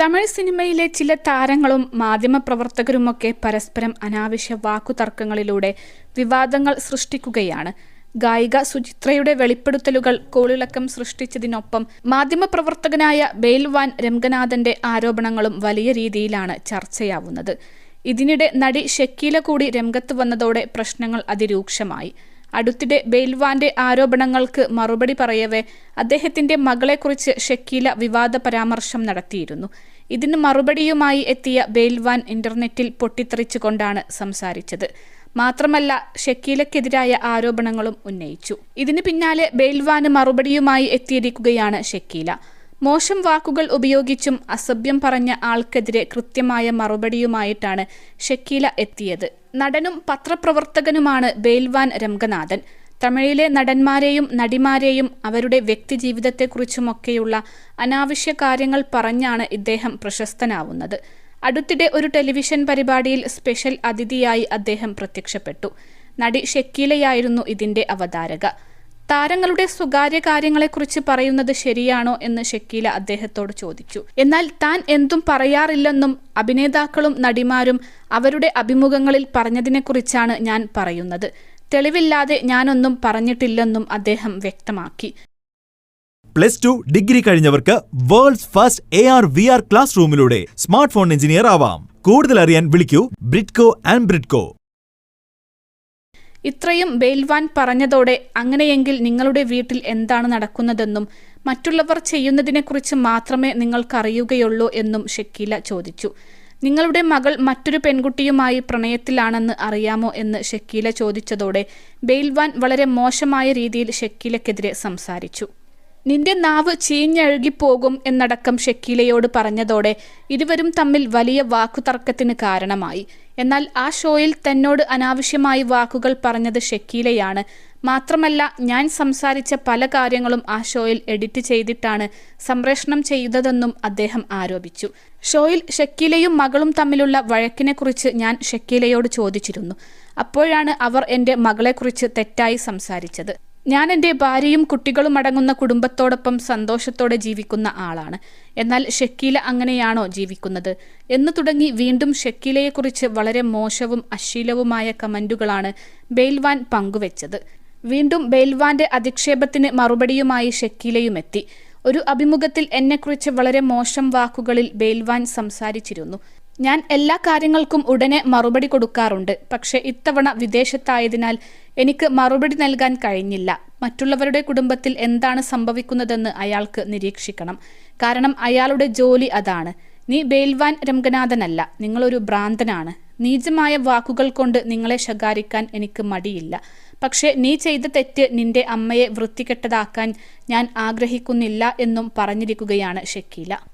തമിഴ് സിനിമയിലെ ചില താരങ്ങളും മാധ്യമപ്രവർത്തകരുമൊക്കെ പരസ്പരം അനാവശ്യ വാക്കുതർക്കങ്ങളിലൂടെ വിവാദങ്ങൾ സൃഷ്ടിക്കുകയാണ്. ഗായിക സുചിത്രയുടെ വെളിപ്പെടുത്തലുകൾ കോളിളക്കം സൃഷ്ടിച്ചതിനൊപ്പം മാധ്യമപ്രവർത്തകനായ ബെയിൽവാൻ രംഗനാഥന്റെ ആരോപണങ്ങളും വലിയ രീതിയിലാണ് ചർച്ചയാവുന്നത്. ഇതിനിടെ നടി ഷക്കീല കൂടി രംഗത്ത് വന്നതോടെ പ്രശ്നങ്ങൾ അതിരൂക്ഷമായി. അടുത്തിടെ ബെയിൽവാന്റെ ആരോപണങ്ങൾക്ക് മറുപടി പറയവേ അദ്ദേഹത്തിന്റെ മകളെക്കുറിച്ച് ഷക്കീല വിവാദ പരാമർശം നടത്തിയിരുന്നു. ഇതിന് മറുപടിയുമായി എത്തിയ ബെയിൽവാൻ ഇന്റർനെറ്റിൽ പൊട്ടിത്തെറിച്ചുകൊണ്ടാണ് സംസാരിച്ചത്. മാത്രമല്ല ഷക്കീലക്കെതിരായ ആരോപണങ്ങളും ഉന്നയിച്ചു. ഇതിന് പിന്നാലെ ബെയിൽവാന് മറുപടിയുമായി എത്തിയിരിക്കുകയാണ് ഷക്കീല. മോശം വാക്കുകൾ ഉപയോഗിച്ചും അസഭ്യം പറഞ്ഞ ആൾക്കെതിരെ കൃത്യമായ മറുപടിയുമായിട്ടാണ് ഷക്കീല എത്തിയത്. നടനും പത്രപ്രവർത്തകനുമാണ് ബേൽവാൻ രംഗനാഥൻ. തമിഴിലെ നടന്മാരെയും നടിമാരെയും അവരുടെ വ്യക്തിജീവിതത്തെക്കുറിച്ചുമൊക്കെയുള്ള അനാവശ്യ കാര്യങ്ങൾ പറഞ്ഞാണ് ഇദ്ദേഹം പ്രശസ്തനാവുന്നത്. അടുത്തിടെ ഒരു ടെലിവിഷൻ പരിപാടിയിൽ സ്പെഷ്യൽ അതിഥിയായി അദ്ദേഹം പ്രത്യക്ഷപ്പെട്ടു. നടി ഷക്കീലയായിരുന്നു ഇതിന്റെ അവതാരക. താരങ്ങളുടെ സ്വകാര്യ കാര്യങ്ങളെക്കുറിച്ച് പറയുന്നത് ശരിയാണോ എന്ന് ഷക്കീല അദ്ദേഹത്തോട് ചോദിച്ചു. എന്നാൽ താൻ എന്തും പറയാറില്ലെന്നും അഭിനേതാക്കളും നടിമാരും അവരുടെ അഭിമുഖങ്ങളിൽ പറഞ്ഞതിനെക്കുറിച്ചാണ് ഞാൻ പറയുന്നത്. തെളിവില്ലാതെ ഞാനൊന്നും പറഞ്ഞിട്ടില്ലെന്നും അദ്ദേഹം വ്യക്തമാക്കി. Plus two degree കഴിഞ്ഞവർക്ക് world's first A R V R class റൂമിലൂടെ smart phone engineer ആവാം. കൂടുതൽ അറിയാൻ വിളിക്കൂ ബ്രിഡ്കോ ആൻഡ് ബ്രിഡ്കോ. ഇത്രയും ബെയിൽവാൻ പറഞ്ഞതോടെ അങ്ങനെയെങ്കിൽ നിങ്ങളുടെ വീട്ടിൽ എന്താണ് നടക്കുന്നതെന്നും മറ്റുള്ളവർ ചെയ്യുന്നതിനെക്കുറിച്ച് മാത്രമേ നിങ്ങൾക്കറിയുകയുള്ളൂ എന്നും ഷക്കീല ചോദിച്ചു. നിങ്ങളുടെ മകൾ മറ്റൊരു പെൺകുട്ടിയുമായി പ്രണയത്തിലാണെന്ന് അറിയാമോ എന്ന് ഷക്കീല ചോദിച്ചതോടെ ബെയിൽവാൻ വളരെ മോശമായ രീതിയിൽ ഷക്കീലക്കെതിരെ സംസാരിച്ചു. നിന്റെ നാവ് ചീഞ്ഞഴുകിപ്പോകും എന്നടക്കം ഷക്കീലയോട് പറഞ്ഞതോടെ ഇരുവരും തമ്മിൽ വലിയ വാക്കുതർക്കത്തിന് കാരണമായി. എന്നാൽ ആ ഷോയിൽ തന്നോട് അനാവശ്യമായി വാക്കുകൾ പറഞ്ഞത് ഷക്കീലയാണ്. മാത്രമല്ല ഞാൻ സംസാരിച്ച പല കാര്യങ്ങളും ആ ഷോയിൽ എഡിറ്റ് ചെയ്തിട്ടാണ് സംപ്രേഷണം ചെയ്തതെന്നും അദ്ദേഹം ആരോപിച്ചു. ഷോയിൽ ഷക്കീലയും മകളും തമ്മിലുള്ള വഴക്കിനെക്കുറിച്ച് ഞാൻ ഷക്കീലയോട് ചോദിച്ചിരുന്നു. അപ്പോഴാണ് അവർ എന്റെ മകളെക്കുറിച്ച് തെറ്റായി സംസാരിച്ചത്. ഞാൻ എന്റെ ഭാര്യയും കുട്ടികളും അടങ്ങുന്ന കുടുംബത്തോടൊപ്പം സന്തോഷത്തോടെ ജീവിക്കുന്ന ആളാണ്. എന്നാൽ ഷക്കീല അങ്ങനെയാണോ ജീവിക്കുന്നത്? എന്ന് തുടങ്ങി വീണ്ടും ഷക്കീലയെക്കുറിച്ച് വളരെ മോശവും അശ്ലീലവുമായ കമന്റുകളാണ് ബെയിൽവാൻ പങ്കുവച്ചത്. വീണ്ടും ബെയിൽവാന്റെ അധിക്ഷേപത്തിന് മറുപടിയുമായി ഷക്കീലയും എത്തി. ഒരു അഭിമുഖത്തിൽ എന്നെക്കുറിച്ച് വളരെ മോശം വാക്കുകളിൽ ബെയിൽവാൻ സംസാരിച്ചിരുന്നു. ഞാൻ എല്ലാ കാര്യങ്ങൾക്കും ഉടനെ മറുപടി കൊടുക്കാറുണ്ട്. പക്ഷേ ഇത്തവണ വിദേശത്തായതിനാൽ എനിക്ക് മറുപടി നൽകാൻ കഴിഞ്ഞില്ല. മറ്റുള്ളവരുടെ കുടുംബത്തിൽ എന്താണ് സംഭവിക്കുന്നതെന്ന് അയാൾക്ക് നിരീക്ഷിക്കണം. കാരണം അയാളുടെ ജോലി അതാണ്. നീ ബേൽവാൻ രംഗനാഥനല്ല. നിങ്ങളൊരു ഭ്രാന്തനാണ്. നീചമായ വാക്കുകൾ കൊണ്ട് നിങ്ങളെ ശകാരിക്കാൻ എനിക്ക് മടിയില്ല. പക്ഷെ നീ ചെയ്ത തെറ്റ് നിന്റെ അമ്മയെ വൃത്തികെട്ടതാക്കാൻ ഞാൻ ആഗ്രഹിക്കുന്നില്ല എന്നും പറഞ്ഞിരിക്കുകയാണ് ഷക്കീല.